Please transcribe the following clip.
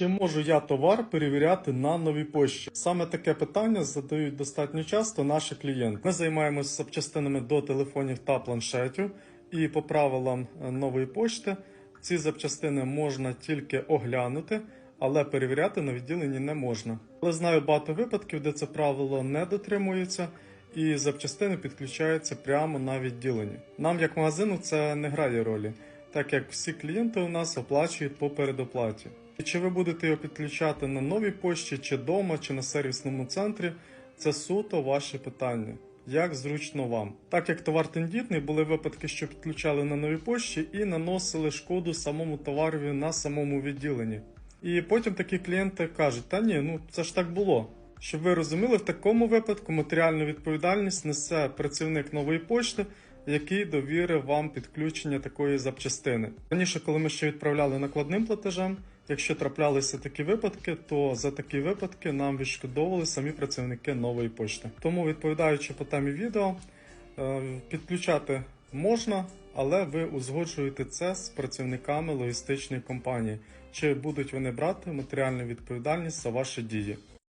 Чи можу я товар перевіряти на новій пошті? Саме таке питання задають достатньо часто наші клієнти. Ми займаємося запчастинами до телефонів та планшетів, і по правилам е, нової пошти ці запчастини можна тільки оглянути, але перевіряти на відділенні не можна. Але знаю багато випадків, де це правило не дотримується. І запчастини підключаються прямо на відділенні. Нам, як магазину, це не грає ролі, так як всі клієнти у нас оплачують по передоплаті. І чи ви будете його підключати на новій пошті, чи вдома, чи на сервісному центрі, це суто ваші питання. Як зручно вам. Так як товар тендітний, були випадки, що підключали на новій пошті і наносили шкоду самому товарові на самому відділенні. І потім такі клієнти кажуть: та ні, ну це ж так було. Щоб ви розуміли, в такому випадку матеріальну відповідальність несе працівник нової пошти, який довірив вам підключення такої запчастини. Раніше, коли ми ще відправляли накладним платежем, якщо траплялися такі випадки, то за такі випадки нам відшкодовували самі працівники нової пошти. Тому, відповідаючи по темі відео, е, підключати можна, але ви узгоджуєте це з працівниками логістичної компанії, чи будуть вони брати матеріальну відповідальність за ваші дії.